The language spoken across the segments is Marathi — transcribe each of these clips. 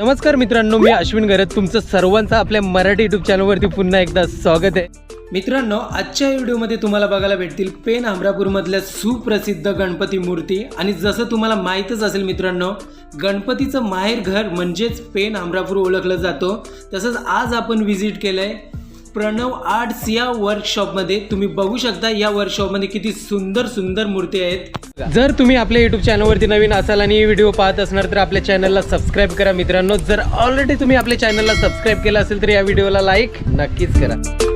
नमस्कार मित्रांनो मी अश्विन गरज. तुमचं सर्वांचं आपल्या मराठी युट्यूब चॅनलवरती पुन्हा एकदा स्वागत आहे. मित्रांनो आजच्या व्हिडिओमध्ये तुम्हाला बघायला भेटतील पेन अमरापूरमधल्या सुप्रसिद्ध गणपती मूर्ती. आणि जसं तुम्हाला माहीतच असेल मित्रांनो गणपतीचं माहेर घर म्हणजेच पेन अमरापूर ओळखलं जातो. तसंच आज आपण व्हिजिट केलंय प्रणव आर्ट्स या वर्कशॉपमध्ये तुम्ही बघू शकता या वर्कशॉपमध्ये किती सुंदर सुंदर मूर्ती आहेत. जर तुम्ही आपल्या युट्यूब चॅनलवरती नवीन असाल आणि व्हिडिओ पाहत असणार तर आपल्या चॅनलला सबस्क्राईब करा मित्रांनो. जर ऑलरेडी तुम्ही आपल्या चॅनलला सबस्क्राईब केलं असेल तर या व्हिडिओला लाईक नक्कीच करा.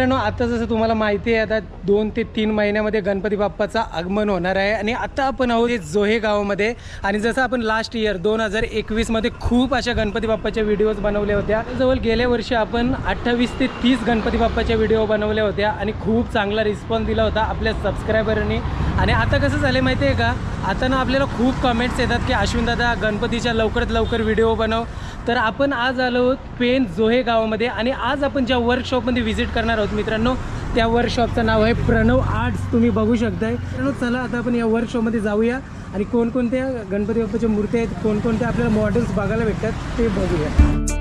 मित्रांनो आता जसं तुम्हाला माहिती आहे आता दोन ते तीन महिन्यामध्ये गणपती बाप्पाचं आगमन होणार आहे. आणि आता आपण आहोत हे जोहे गावामध्ये. आणि जसं आपण लास्ट इयर दोन हजार एकवीसमध्ये खूप अशा गणपती बाप्पाच्या व्हिडिओज बनवल्या होत्या. जवळ गेल्या वर्षी आपण अठ्ठावीस ते तीस गणपती बाप्पाच्या व्हिडिओ बनवल्या होत्या. आणि खूप चांगला रिस्पॉन्स दिला होता आपल्या सबस्क्रायबरनी आणि आता कसं झालं माहिती आहे का? आता ना आपल्याला खूप कमेंट्स येतात की अश्विन दादा गणपतीच्या लवकरात लवकर व्हिडिओ बनव. तर आपण आज आलो आहोत पेन जोहे गावामध्ये आणि आज आपण ज्या वर्कशॉपमध्ये व्हिजिट करणार आहोत मित्रांनो त्या वर्कशॉपचं नाव आहे प्रणव आर्ट्स तुम्ही बघू शकताय. मित्रांनो चला आता आपण या वर्कशॉपमध्ये जाऊया आणि कोणकोणत्या गणपती बाप्पाच्या मूर्त्या आहेत कोणकोणत्या आपल्याला मॉडेल्स बघायला भेटतात ते बघूया.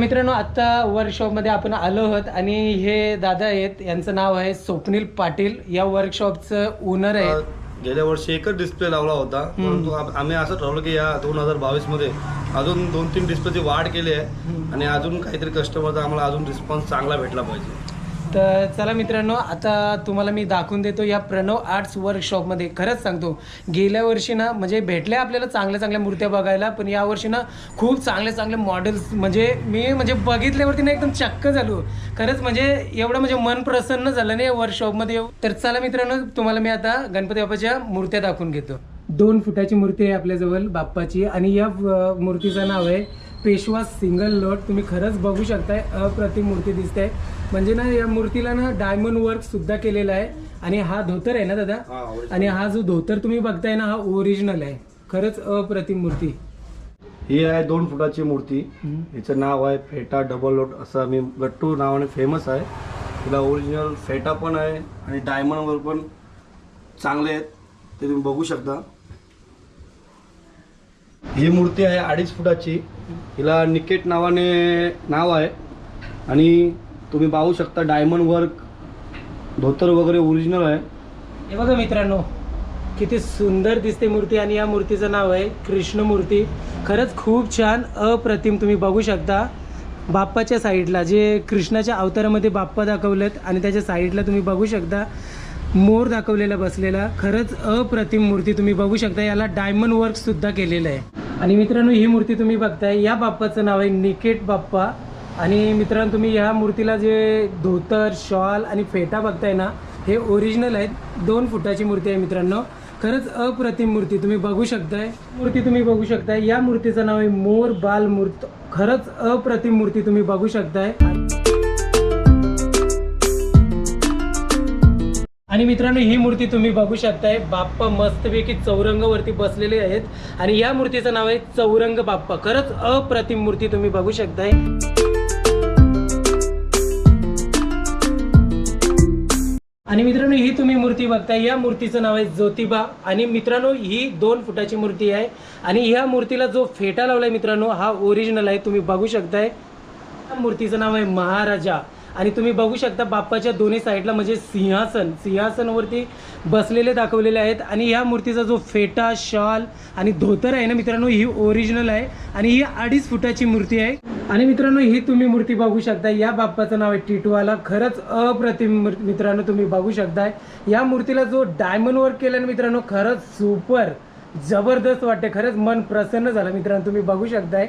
मित्रांनो आत्ता वर्कशॉपमध्ये आपण आलो आहोत आणि हे दादा आहेत यांचं नाव आहे स्वप्नील पाटील. या वर्कशॉपचं ओनर आहेत गेल्या वर्षी एकच डिस्प्ले लावला होता. परंतु आम- आम्ही असं ठरवलं की या दोन हजार बावीसमध्ये अजून दोन तीन डिस्प्लेची वाढ केली आहे. आणि अजून काहीतरी कस्टमरचा आम्हाला अजून रिस्पॉन्स चांगला भेटला पाहिजे. तर चला मित्रांनो आता तुम्हाला मी दाखवून देतो या प्रणव आर्ट्स वर्कशॉपमध्ये खरंच सांगतो गेल्या वर्षी ना म्हणजे भेटल्या आपल्याला चांगल्या चांगल्या मूर्त्या बघायला पण यावर्षी ना खूप चांगले चांगले मॉडेल्स म्हणजे मी म्हणजे बघितल्यावरती ना एकदम चक्क झालो. खरंच म्हणजे एवढं म्हणजे मन प्रसन्न झालं नाही या वर्कशॉपमध्ये तर चला मित्रांनो तुम्हाला मी आता गणपती बाप्पाच्या मूर्त्या दाखवून घेतो. दोन फुटाची मूर्ती आहे आपल्याजवळ बाप्पाची आणि या मूर्तीचं नाव आहे पेशवा सिंगल लोट तुम्ही खरंच बघू शकताय अप्रतिम मूर्ती दिसते. म्हणजे ना या मूर्तीला ना डायमंड वर्क सुद्धा केलेला आहे. आणि हा धोतर आहे ना दादा. आणि हा जो धोतर तुम्ही बघताय ना हा ओरिजिनल आहे. खरंच अप्रतिम मूर्ती. ही आहे दोन फुटाची मूर्ती. हिचं नाव आहे फेटा डबल लोट असं आम्ही गट्टू नावाने फेमस आहे. तिला ओरिजिनल फेटा पण आहे आणि डायमंडवर पण चांगले आहेत. ते तुम्ही बघू शकता. ही मूर्ती आहे अडीच फुटाची. हिला निकेट नावाने नाव आहे. आणि तुम्ही पाहू शकता डायमंड वर्क धोतर वगैरे ओरिजिनल आहे. हे बघा मित्रांनो किती सुंदर दिसते मूर्ती आणि या मूर्तीचं नाव आहे कृष्ण मूर्ती खरंच खूप छान अप्रतिम तुम्ही बघू शकता. बाप्पाच्या साईडला जे कृष्णाच्या अवतारामध्ये बाप्पा दाखवलेत आणि त्याच्या साईडला तुम्ही बघू शकता मोर दाखवलेला बसलेला. खरंच अप्रतिम मूर्ती तुम्ही बघू शकता याला डायमंड वर्कसुद्धा केलेलं आहे. आणि मित्रांनो ही मूर्ती तुम्ही बघताय. या बाप्पाचं नाव आहे निकेट बाप्पा. आणि मित्रांनो तुम्ही ह्या मूर्तीला जे धोतर शॉल आणि फेटा बघताय ना हे ओरिजिनल आहेत. दोन फुटाची मूर्ती आहे मित्रांनो. खरंच अप्रतिम मूर्ती तुम्ही बघू शकताय. मूर्ती तुम्ही बघू शकताय. या मूर्तीचं नाव आहे मोर बाल मूर्त खरंच अप्रतिम मूर्ती तुम्ही बघू शकताय. आणि मित्रांनो ही मूर्ती तुम्ही बघू शकताय. बाप्पा मस्तपैकी चौरंगावरती बसलेले आहेत. आणि या मूर्तीचं नाव आहे चौरंग बाप्पा. खरंच अप्रतिम मूर्ती तुम्ही बघू शकताय. आणि मित्रांनो ही तुम्ही मूर्ती बघताय. या मूर्तीचं नाव आहे ज्योतिबा. आणि मित्रांनो ही दोन फुटाची मूर्ती आहे. आणि ह्या मूर्तीला जो फेटा लावलाय मित्रांनो हा ओरिजिनल आहे. तुम्ही बघू शकताय. या मूर्तीचं नाव आहे महाराजा. आणि तुम्ही बघू शकता बाप्पाच्या दोन्ही साईडला म्हणजे सिंहासन सिंहासनवरती बसलेले दाखवलेले आहेत. आणि या मूर्तीचा जो फेटा शॉल आणि धोतर आहे ना मित्रांनो ही ओरिजिनल आहे आणि ही अडीच फुटाची मूर्ती आहे. आणि मित्रांनो ही तुम्ही मूर्ती बघू शकता. या बाप्पाचं नाव आहे टिटवाला. खरंच अप्रतिम मित्रांनो तुम्ही बघू शकताय. या मूर्तीला जो डायमंड वर्क केलं मित्रांनो खरंच सुपर जबरदस्त वाटते खरंच मन प्रसन्न झालं मित्रांनो तुम्ही बघू शकताय.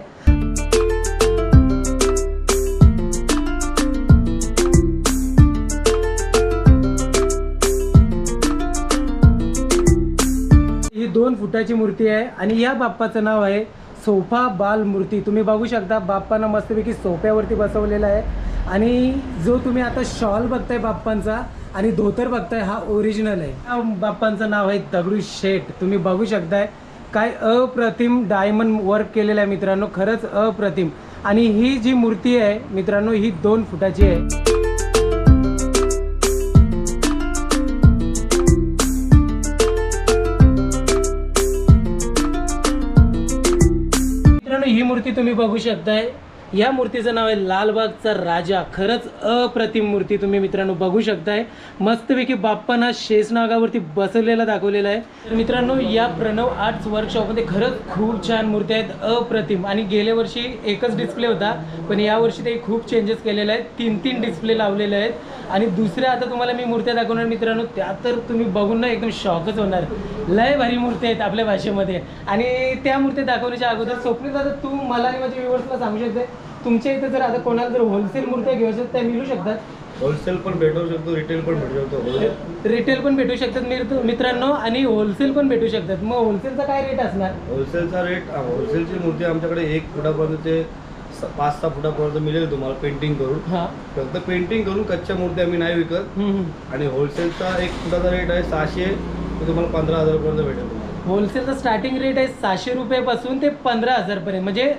फुटाची मूर्ती आहे आणि या बाप्पाचं नाव आहे सोफा बाल मूर्ती. तुम्ही बघू शकता बाप्पांना मस्तपैकी सोफ्यावरती बसवलेला आहे. आणि जो तुम्ही आता शॉल बघताय बाप्पांचा आणि धोतर बघताय हा ओरिजिनल आहे. हा बाप्पांचं नाव आहे दगडू शेठ. तुम्ही बघू शकताय काय अप्रतिम डायमंड वर्क केलेलं आहे मित्रांनो खरंच अप्रतिम. आणि ही जी मूर्ती आहे मित्रांनो ही दोन फुटाची आहे. मूर्ती तुम्ही बघू शकताय. या मूर्तीचं नाव आहे लालबागचा राजा. खरंच अप्रतिम मूर्ती तुम्ही मित्रांनो बघू शकताय. मस्तपैकी बाप्पांना शेषनागावरती बसवलेला दाखवलेला आहे. तर मित्रांनो या प्रणव आर्ट्स वर्कशॉपमध्ये खरंच खूप छान मूर्ती आहेत. अप्रतिम. आणि गेल्या वर्षी एकच डिस्प्ले होता पण यावर्षी ते खूप चेंजेस केलेले आहेत. तीन तीन डिस्प्ले लावलेले आहेत. आणि दुसऱ्या आता तुम्हाला मी मूर्त्या दाखवणार मित्रांनो त्या तर तुम्ही बघून ना एकदम शॉकच होणार. लय भारी मूर्ती आहेत आपल्या भाषेमध्ये. आणि त्या मूर्ती दाखवण्याच्या अगोदर स्वप्नील दादा तू मला आणि माझ्या व्ह्युअर्सला सांगू शकते तुमच्या इथे जर आता कोणाला जर होलसेल मूर्त्या घ्यायच्या आहेत, त्या मिळू शकतात. होलसेल पण भेटू शकतो रिटेल पण भेटू शकतो रिटेल पण भेटू शकतात मित्र- मित्रांनो आणि होलसेल पण भेटू शकतात. मग होलसेलचा काय रेट असणार? होलसेलचा रेट होलसेलची मूर्ती आमच्याकडे एक फुटापर्यंत ते पाच सहा फुटापर्यंत मिळेल तुम्हाला पेंटिंग करून. हां. फक्त पेंटिंग करून कच्च्या मूर्ती आम्ही नाही विकत. आणि होलसेलचा एक फुटाचा रेट आहे सहाशे ते तुम्हाला पंधरा हजारपर्यंत भेटेल तुम्हाला. होलसेलचा स्टार्टिंग रेट आहे सहाशे रुपयापासून ते पंधरा हजारपर्यंत. म्हणजे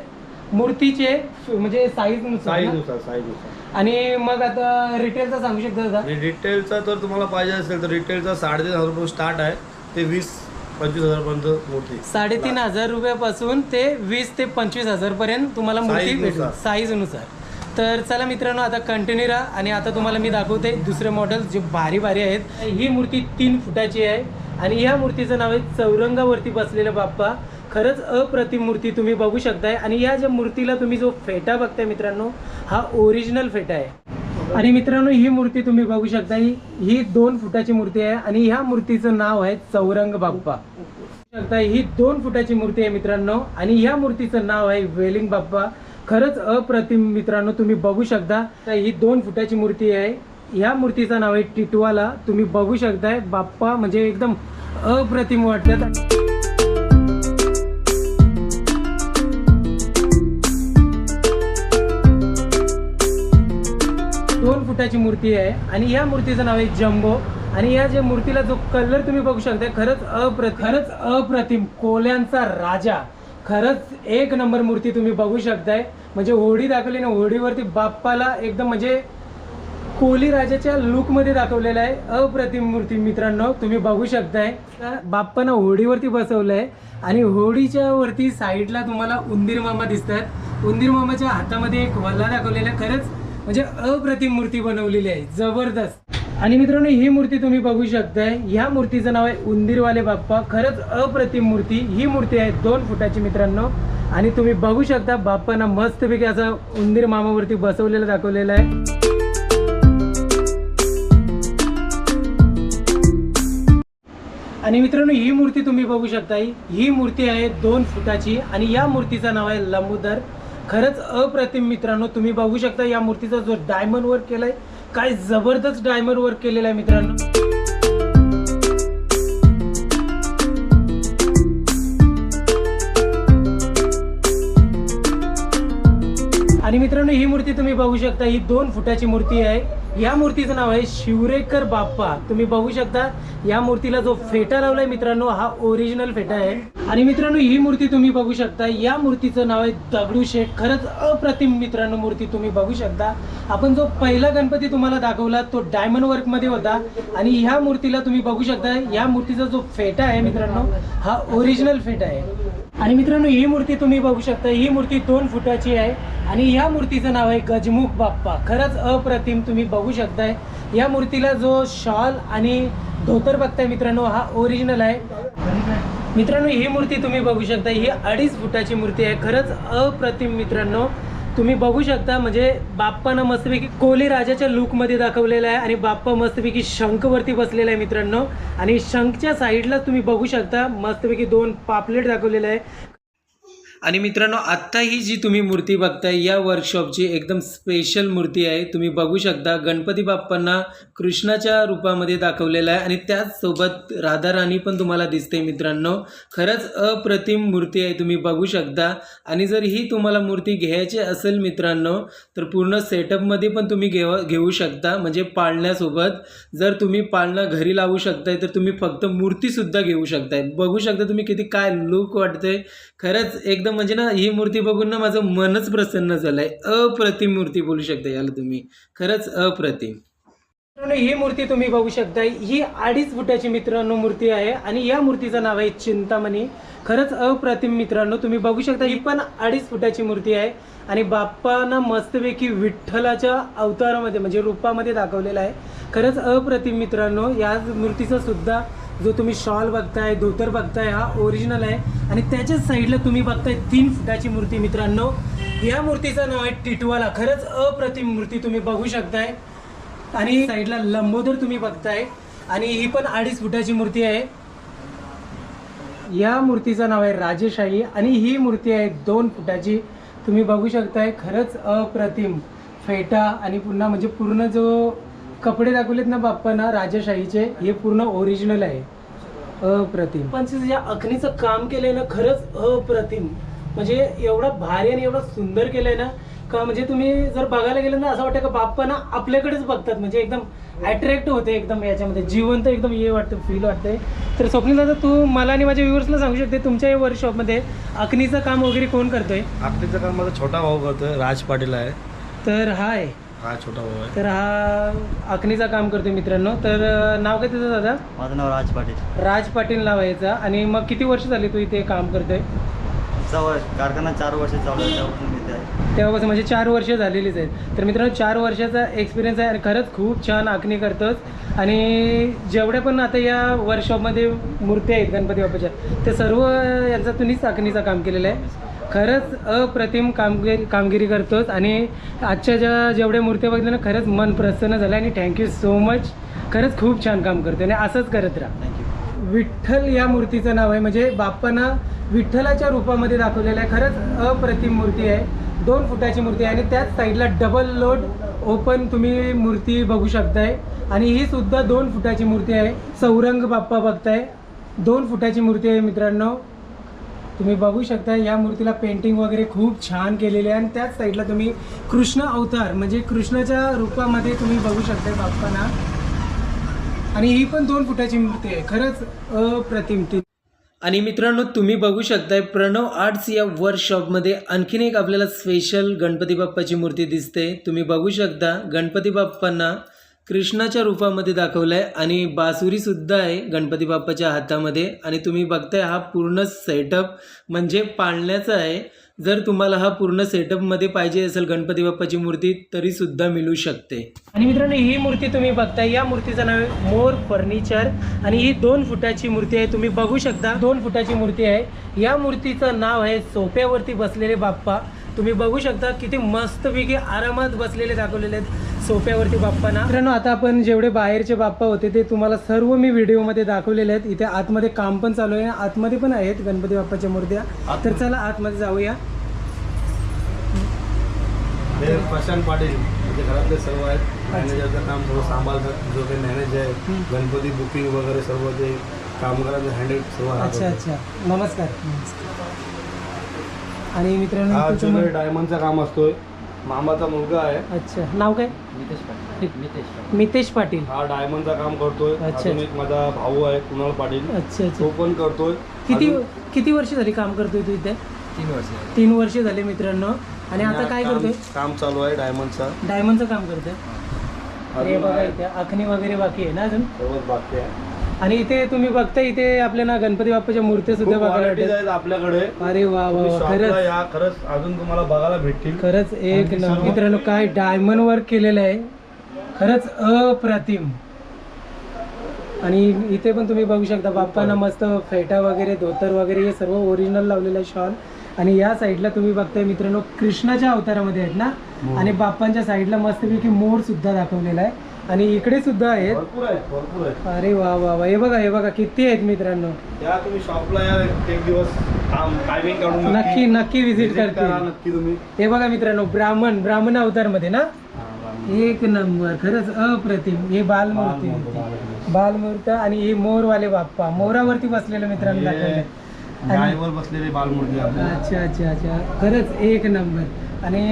मूर्तीचे फ- म्हणजे साईजनुसार ना? साईजनुसार साईजनुसार आणि मग आता रिटेलचा सांगू शकता आणि रिटेलचा जर तुम्हाला पाहिजे असेल तर रिटेलचा साडेतीन हजार रुपये स्टार्ट आहे. ते वीस पंचवीस हजारपर्यंत मूर्ती साडेतीन हजार रुपयापासून ते वीस ते पंचवीस हजार पर्यंत तुम्हाला मूर्ती Size भेटेल. नुसार. साईजनुसार तर चला मित्रांनो आता कंटिन्यू राहा आणि आता तुम्हाला मी दाखवते दुसरे मॉडेल जे भारी भारी आहेत. ही मूर्ती तीन फुटाची आहे आणि ह्या मूर्तीचं नाव आहे चौरंगावरती बसलेला बाप्पा. खरंच अप्रतिम मूर्ती तुम्ही बघू शकताय. आणि या ज्या मूर्तीला तुम्ही जो फेटा बघताय मित्रांनो हा ओरिजिनल फेटा आहे. आणि मित्रांनो ही मूर्ती तुम्ही बघू शकता. ही ही दोन फुटाची मूर्ती आहे आणि ह्या मूर्तीचं नाव आहे चौरंग बाप्पा. शकता ही दोन फुटाची मूर्ती आहे मित्रांनो आणि ह्या मूर्तीचं नाव आहे वेलिंग बाप्पा. खरंच अप्रतिम मित्रांनो तुम्ही बघू शकता. तर ही दोन फुटाची मूर्ती आहे. ह्या मूर्तीचं नाव आहे टिटवाला. तुम्ही बघू शकताय बाप्पा म्हणजे एकदम अप्रतिम वाटतात फुटाची मूर्ती आहे. आणि या मूर्तीचं नाव आहे जम्बो. आणि या ज्या मूर्तीला जो कलर तुम्ही बघू शकता खरंच अप्र खरंच अप्रतिम कोल्यांचा राजा. खरंच एक नंबर मूर्ती तुम्ही बघू शकताय. म्हणजे होडी दाखवली ना होडीवरती बाप्पाला एकदम म्हणजे कोली राजाच्या लुकमध्ये दाखवलेला आहे. अप्रतिम मूर्ती मित्रांनो तुम्ही बघू शकताय. बाप्पानं होडीवरती बसवलंय. आणि होडीच्या वरती साईडला तुम्हाला उंदीर मामा दिसतात. उंदीर मामाच्या हातामध्ये एक वल्ला दाखवलेला आहे. खरंच म्हणजे अप्रतिम मूर्ती बनवलेली आहे जबरदस्त. आणि मित्रांनो ही मूर्ती तुम्ही बघू शकताय. ह्या मूर्तीचं नाव आहे उंदीरवाले बाप्पा. खरंच अप्रतिम मूर्ती. ही मूर्ती आहे दोन फुटाची मित्रांनो. आणि तुम्ही बघू शकता बाप्पांना मस्तपैकी असं उंदीर मामावरती बसवलेलं दाखवलेलं आहे. आणि मित्रांनो ही मूर्ती तुम्ही बघू शकता ही- मूर्ती आहे दोन फुटाची. आणि या मूर्तीचं नाव आहे लंबोदर. खरंच अप्रतिम मित्रांनो तुम्ही बघू शकता या मूर्तीचा जो डायमंड वर्क केलाय काय जबरदस्त डायमंड वर्क केलेला आहे मित्रांनो. आणि मित्रांनो ही मूर्ती तुम्ही बघू शकता ही दोन फुटाची मूर्ती आहे. या मूर्तीचं नाव आहे शिवरेकर बाप्पा. तुम्ही बघू शकता या मूर्तीला जो फेटा लावलाय मित्रांनो हा ओरिजिनल फेटा आहे. आणि मित्रांनो ही मूर्ती तुम्ही बघू शकता. या मूर्तीचं नाव आहे दगडूशेठ खरंच अप्रतिम मित्रांनो मूर्ती तुम्ही बघू शकता. आपण जो पहिला गणपती तुम्हाला दाखवला तो डायमंड वर्कमध्ये होता. आणि ह्या मूर्तीला तुम्ही बघू शकता या मूर्तीचा जो फेटा आहे मित्रांनो हा ओरिजिनल फेटा आहे. आणि मित्रांनो ही मूर्ती तुम्ही बघू शकता. ही मूर्ती दोन फुटाची आहे. आणि ह्या मूर्तीचं नाव आहे गजमुख बाप्पा. खरंच अप्रतिम तुम्ही बघू शकताय. या मूर्तीला जो शॉल आणि धोतर बघताय मित्रांनो हा ओरिजिनल आहे. मित्रांनो ही मूर्ती तुम्ही बघू शकता ही अडीच फुटाची मूर्ती आहे. खरंच अप्रतिम मित्रांनो. तुम्ही बघू शकता म्हणजे बाप्पानं मस्तपैकी कोली राजाच्या लुकमध्ये दाखवलेला आहे आणि बाप्पा मस्तपैकी शंखवरती बसलेला आहे मित्रांनो. आणि शंखच्या साईडला तुम्ही बघू शकता मस्तपैकी दोन पापलेट दाखवलेलं आहे. आणि मित्रांनो आत्ता ही जी तुम्ही मूर्ती बघताय या वर्कशॉपची एकदम स्पेशल मूर्ती आहे. तुम्ही बघू शकता गणपती बाप्पांना कृष्णाच्या रूपामध्ये दाखवलेला आहे आणि त्याचसोबत राधाराणी पण तुम्हाला दिसते मित्रांनो. खरंच अप्रतिम मूर्ती आहे तुम्ही बघू शकता. आणि जर ही तुम्हाला मूर्ती घ्यायची असेल मित्रांनो तर पूर्ण सेटअपमध्ये पण तुम्ही घेऊ घेऊ शकता. म्हणजे पाळण्यासोबत जर तुम्ही पाळणं घरी लावू शकताय तर तुम्ही फक्त मूर्तीसुद्धा घेऊ शकताय. बघू शकता तुम्ही किती काय लुक वाटतंय. खरंच एकदम म्हणजे ना ही मूर्ती बघून ना माझं मनच प्रसन्न झालंय. अप्रतिम मूर्ती बोलू शकता याला तुम्ही. खरंच अप्रतिम. ही मूर्ती तुम्ही बघू शकताय. ही अडीच फुटाची मित्रांनो मूर्ती आहे आणि या मूर्तीचं नाव आहे चिंतामणी. खरंच अप्रतिम मित्रांनो तुम्ही बघू शकता ही पण अडीच फुटाची मूर्ती आहे. आणि बाप्पानं मस्तपैकी विठ्ठलाच्या अवतारामध्ये म्हणजे रूपामध्ये दाखवलेला आहे. खरंच अप्रतिम मित्रांनो या मूर्तीचं सुद्धा जो तुम्ही शॉल बघताय धोतर बघताय हा ओरिजिनल आहे. आणि त्याच्याच साईडला तुम्ही बघताय तीन फुटाची मूर्ती मित्रांनो. या मूर्तीचं नाव आहे टिटवाला. खरंच अप्रतिम मूर्ती तुम्ही बघू शकताय. आणि साईडला लंबोदर तुम्ही बघताय. आणि ही पण अडीच फुटाची मूर्ती आहे. या मूर्तीचं नाव आहे राजेशाही. आणि ही मूर्ती आहे दोन फुटाची. तुम्ही बघू शकताय खरंच अप्रतिम. फेटा आणि पुन्हा म्हणजे पूर्ण जो कपडे दाखवलेत ना बाप्पांना राजेशाहीचे हे पूर्ण ओरिजिनल आहे. अप्रतिम. पण जे अखनीचं काम केलंय ना खरंच अप्रतिम. म्हणजे एवढा भारी आणि एवढं सुंदर केलंय ना का म्हणजे तुम्ही जर बघायला गेलं ना असं वाटतं का बाप्पा ना आपल्याकडेच बघतात. म्हणजे एकदम अट्रॅक्ट होते एकदम याच्यामध्ये. जिवंत एकदम हे वाटतं फील वाटतंय. तर स्वप्नील दादा तू मला आणि माझ्या व्ह्युअर्सला सांगू शकते तुमच्या या वर्कशॉपमध्ये अखनीचं काम वगैरे कोण करतोय? आखरीचं काम माझा छोटा भाऊ करतोय राज पाटील आहे. तर हाय. हा छोटा भाऊ आहे. तर हा अखनीचं काम करतोय मित्रांनो. तर अं, नाव काय तुझं दादा? माझं नाव राज पाटील. राज पाटील नाव आहे याचं. आणि मग किती वर्ष झाली तू इथे काम करतोय? कारखाना चार वर्ष चालू आहे तेव्हापासून इथे आहे. तेव्हापासून म्हणजे चार वर्ष झालेलीच आहेत. तर मित्रांनो चार वर्षाचा एक्सपिरियन्स आहे आणि खरंच खूप छान आखणी करतोच आणि जेवढ्या पण आता या वर्कशॉपमध्ये मूर्ती आहेत गणपती बाप्पाच्या ते सर्व यांचा तुम्हीच आखणीचं काम केलेलं आहे. खरंच अप्रतिम कामगिरी कामगिरी करतोच आणि आजच्या ज्या जेवढ्या मूर्त्या बघितल्या ना खरंच मन प्रसन्न झालं आणि थँक्यू सो मच खरंच खूप छान काम करतो आणि असंच करत राहा. थँक्यू विठ्ठल या मूर्तीचं नाव आहे. म्हणजे बाप्पांना विठ्ठलाच्या रूपामध्ये दाखवलेलं आहे. खरंच अप्रतिम मूर्ती आहे. दोन फुटाची मूर्ती आहे आणि त्याच साईडला डबल लोड ओपन तुम्ही मूर्ती बघू शकताय. आणि ही सुद्धा दोन फुटाची मूर्ती आहे. चौरंग बाप्पा बघताय. दोन फुटाची मूर्ती आहे मित्रांनो. तुम्ही बघू शकता या मूर्तीला पेंटिंग वगैरे खूप छान केलेली आहे. आणि त्याच साईडला तुम्ही कृष्ण अवतार म्हणजे कृष्णाच्या रूपामध्ये तुम्ही बघू शकता बाप्पांना. आणि ही पण दोन फुटाची मूर्ती आहे. खरंच अप्रतिम. ती आणि मित्रांनो तुम्ही बघू शकताय प्रणव आर्ट्स या वर्कशॉपमध्ये आणखीन एक आपल्याला स्पेशल गणपती बाप्पाची मूर्ती दिसते. तुम्ही बघू शकता गणपती बाप्पांना कृष्णाच्या रूपामध्ये दाखवलं आहे आणि बासुरीसुद्धा आहे गणपती बाप्पाच्या हातामध्ये. आणि तुम्ही बघताय हा पूर्ण सेटअप म्हणजे पाळण्याचा आहे. जर तुम्हाला हा पूर्ण सेटअपमध्ये पाहिजे असेल गणपती बाप्पाची मूर्ती तरीसुद्धा मिळू शकते. आणि मित्रांनो ही मूर्ती तुम्ही बघताय. या मूर्तीचं नाव आहे मोर फर्निचर. आणि ही दोन फुटाची मूर्ती आहे. तुम्ही बघू शकता दोन फुटाची मूर्ती आहे. या मूर्तीचं नाव आहे सोप्यावरती बसलेले बाप्पा. तुम्ही बघू शकता किती मस्तपैकी आरामात बसलेले दाखवलेले आहेत. सोप्यावरती बाप्पांना मित्रांनो आता आपण जेवढे बाहेरचे बाप्पा होते ते तुम्हाला सर्व मी व्हिडिओमध्ये दाखवलेले आहेत. इथे आतमध्ये काम पण चालू आहे. आतमध्ये पण आहेत गणपती बाप्पाच्या मूर्त्या. तर चला आतमध्ये जाऊया. प्रशांत पाटील म्हणजे घरातले सर्व आहेत. मॅनेजरचं काम सर्व सांभाळतात. जो काही मॅनेजर आहे. गणपती बुकिंग वगैरे सर्व ते कामगारांचं हँडल सर्व अच्छा. अच्छा. नमस्कार. आणि मित्रांनो डायमंडचा काम असतोय मामाचा मुलगा आहे. अच्छा. नाव काय? नितेश पाटील. नितेश पाटील. मितेश पाटील. हा डायमंडचा काम करतोय. अच्छा. अजून एक माझा भाऊ आहे कुणाल पाटील. अच्छा अच्छा. तो पण करतोय. किती अजून- किती वर्ष झाली काम करतोय तू इथे? तीन वर्ष झाली. तीन वर्ष झाले मित्रांनो. आणि आता काय काम- करतोय? काम चालू आहे डायमंडचा. डायमंडचं काम करतोय? अरे अजून बघा आहे. इथे आखणी वगैरे बाकी आहे ना अजून? सर्वच बाकी आहे. आणि इथे तुम्ही बघता इथे आपल्याला गणपती बाप्पाच्या मूर्त्या सुद्धा बघायला varieties भेटतात. आहेत आपल्याकडे. अरे वा वा तुम्ही वा shopला खरंच. या खरंच अजून तुम्हाला बघायला भेटतील. खरंच एक आणि न सर्व- मित्रांनो काय डायमंड वर्क केलेलं आहे. खरंच अप्रतिम. आणि इथे पण तुम्ही बघू शकता बाप्पांना मस्त फेटा वगैरे धोतर वगैरे हे सर्व ओरिजिनल लावलेलं आहे शॉल आणि या साईडला तुम्ही बघताय मित्रांनो कृष्णाच्या अवतारामध्ये आहेत ना? मोर. आणि बाप्पांच्या साईडला मस्तपैकी मोर सुद्धा दाखवलेला आहे. आणि इकडे सुद्धा आहेत. भरपूर आहेत भरपूर आहेत. अरे वा वा वा. हे बघा हे बघा किती आहेत मित्रांनो. या तुम्ही शॉपला या एक दिवस टायमिंग काढून नक्की नक्की विजिट visit करा करतील नक्की तुम्ही. हे बघा मित्रांनो ब्राह्मण ब्राह्मण अवतारमध्ये ना एक नंबर खरंच अप्रतिम. हे बालमूर्ती. बालमूर्त आणि हे मोरवाले बाप्पा. मोरावरती बसलेलं मित्रांनो दाखवलंय आणि गायवर बसलेले बालमूर्ती अच्छा अच्छा अच्छा. खरंच एक नंबर. आणि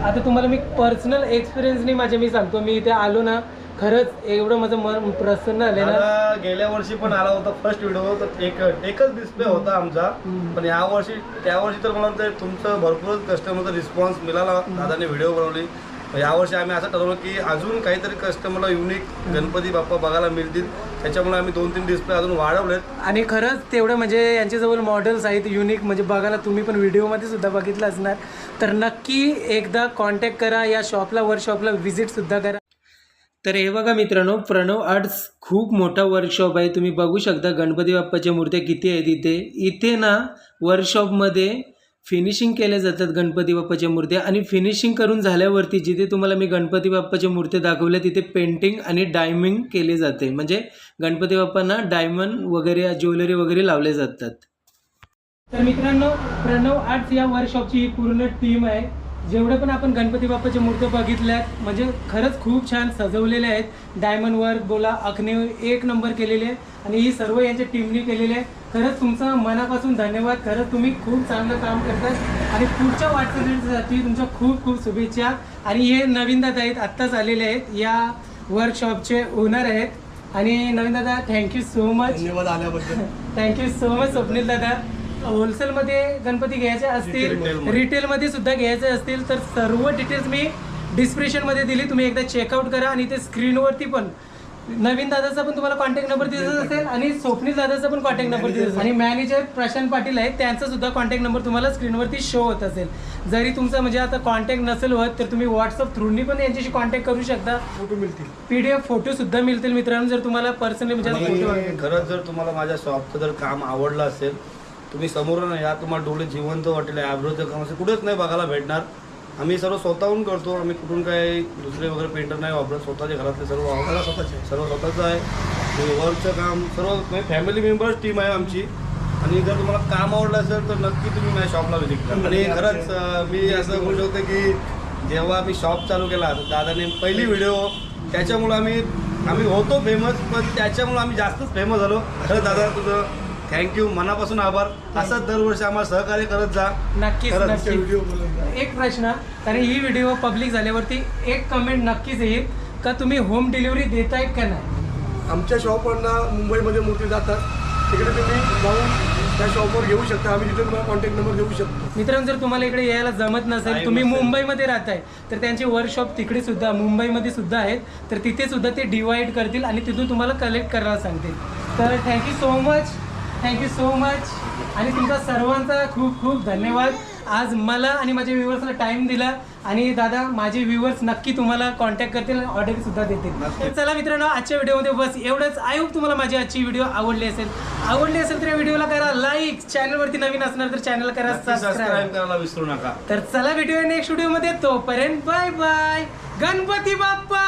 आता तुम्हाला मी पर्सनल एक्सपिरियन्सनी माझ्या मी सांगतो मी इथे आलो ना खरंच एवढं माझं मन प्रसन्न झालं ना. गेल्या वर्षी पण आला होता फर्स्ट व्हिडिओ तर एक एकच डिस्प्ले होता आमचा. पण या वर्षी त्या वर्षी तर मला वाटतं तुमचं भरपूरच कस्टमरचा रिस्पॉन्स मिळाला. दादाने व्हिडिओ बनवली. यावर्षी आम्ही असं ठरवलं की अजून काहीतरी कस्टमरला युनिक गणपती बाप्पा बघायला मिळतील. त्याच्यामुळे आम्ही दोन तीन डिस्प्ले अजून वाढवलेत. आणि खरंच तेवढं म्हणजे यांच्याजवळ मॉडेल्स आहेत युनिक म्हणजे बघायला तुम्ही पण व्हिडिओमध्ये सुद्धा बघितलं असणार. तर नक्की एकदा कॉन्टॅक्ट करा या शॉपला वर्कशॉपला व्हिजिटसुद्धा करा. तर हे बघा मित्रांनो प्रणव आर्ट्स खूप मोठा वर्कशॉप आहे. तुम्ही बघू शकता गणपती बाप्पाच्या मूर्त्या किती आहेत इथे. इथे ना वर्कशॉपमध्ये फिनिशिंग केल्या जातात गणपती बाप्पाच्या मूर्त्या आणि फिनिशिंग करून झाल्यावरती जिथे तुम्हाला मी गणपती बाप्पाच्या मूर्त्या दाखवल्या तिथे पेंटिंग आणि डायमिंग केले जाते. म्हणजे गणपती बाप्पांना डायमंड वगैरे ज्वेलरी वगैरे लावले जातात. तर मित्रांनो प्रणव आर्ट्स या वर्कशॉपची ही पूर्ण टीम आहे. जेवढे पण आपण गणपती बाप्पाच्या मूर्त्या बघितल्यात म्हणजे खरंच खूप छान सजवलेले आहेत. डायमंड वर्क बोला अखने एक नंबर केलेले आहे. आणि ही सर्व यांच्या टीमने केलेले आहे. खरंच तुमचं मनापासून धन्यवाद. खरंच तुम्ही खूप चांगलं काम करतात आणि पुढच्या वाटचालीसाठी तुमच्या खूप खूप शुभेच्छा. आणि हे नवीन दादा आहेत आत्ताच आलेले आहेत. या वर्कशॉपचे ओनर आहेत. आणि नवीन दादा थँक्यू सो मच धन्यवाद आल्याबद्दल. थँक्यू सो मच स्वप्नील दादा. होलसेलमध्ये गणपती घ्यायचे असतील रिटेलमध्ये. रिटेलमध्ये सुद्धा घ्यायचे असतील तर सर्व डिटेल्स मी डिस्क्रिप्शनमध्ये दिली. तुम्ही एकदा चेकआउट करा. आणि ते स्क्रीनवरती पण नवीन दादाचा पण तुम्हाला कॉन्टॅक्ट नंबर दिसत असेल आणि स्वप्नील दादाचा पण कॉन्टॅक्ट नंबर दिसत असेल. आणि मॅनेजर प्रशांत पाटील आहेत त्यांचा सुद्धा कॉन्टॅक्ट नंबर तुम्हाला स्क्रीनवरती शो होत असेल. जरी तुमचा म्हणजे आता कॉन्टॅक्ट नसेल होत तर तुम्ही व्हॉट्सअप थ्रूनी पण यांच्याशी कॉन्टॅक्ट करू शकता. फोटो मिळतील. पी डी एफ फोटो सुद्धा मिळतील मित्रांनो जर तुम्हाला पर्सनली म्हणजे खरंच जर तुम्हाला माझ्या शॉपचं जर काम आवडलं असेल तुम्ही समोर ना या तुम्हाला डोळे जिवंत वाटेल ॲब्रोचं काम असेल कुठेच नाही बघायला भेटणार. आम्ही सर्व स्वतःहून करतो. आम्ही कुठून काय दुसरे वगैरे पेंटर नाही वापरत. स्वतःच्या घरातले सर्व वापरला स्वतःचे सर्व स्वतःचं आहे. वर्कचं काम सर्व फॅमिली मेंबर्स टीम आहे आमची. आणि जर तुम्हाला काम आवडलं असेल तर नक्की तुम्ही माझ्या शॉपला व्हिजिट करा. आणि खरंच मी असं बोलू शकतो की जेव्हा आम्ही शॉप चालू केला तर दादाने पहिली व्हिडिओ त्याच्यामुळं आम्ही आम्ही होतो फेमस पण त्याच्यामुळं आम्ही जास्तच फेमस झालो. खरं दादा तुझं थँक्यू मनापासून आभार. असंच दरवर्षी आम्हाला सहकार्य करत जा. नक्कीच खरंच नक्कीच. व्हिडिओ बोलून एक प्रश्न कारण ही व्हिडिओ पब्लिक झाल्यावरती एक कमेंट नक्कीच येईल. का तुम्ही होम डिलिव्हरी देताय का नाही? आमच्या शॉपवरनं मुंबईमध्ये मूर्ती जातात. तिकडे तुम्ही जाऊन त्या शॉपवर घेऊ शकता. आम्ही तिथे तुम्हाला कॉन्टॅक्ट नंबर देऊ शकतो. मित्रांनो जर तुम्हाला इकडे यायला जमत नसेल तुम्ही. मुंबईमध्ये राहताय तर त्यांचे वर्कशॉप तिकडे सुद्धा मुंबईमध्ये सुद्धा आहेत. तर तिथे सुद्धा ते डिवाइड करतील आणि तिथून तुम्हाला कलेक्ट करायला सांगतील. तर thank you so much thank you so much आणि तुमचा सर्वांचा खूप खूप धन्यवाद. आज मला आणि माझ्या व्ह्युअर्सला टाइम दिला. आणि दादा माझे व्ह्युअर्स नक्की तुम्हाला कॉन्टॅक्ट करतील आणि ऑर्डर सुद्धा देतील. तर चला मित्रांनो आजच्या व्हिडिओमध्ये बस. एवढंच. आय होप तुम्हाला माझी आजची व्हिडिओ आवडली असेल. आवडली असेल तर या व्हिडिओला करा लाईक चॅनलवरती नवीन असणार तर चॅनल करा सबस्क्राईब करायला विसरू नका. तर चला भेटूया नेक्स्ट व्हिडिओमध्ये तोपर्यंत बाय बाय गणपती बाप्पा!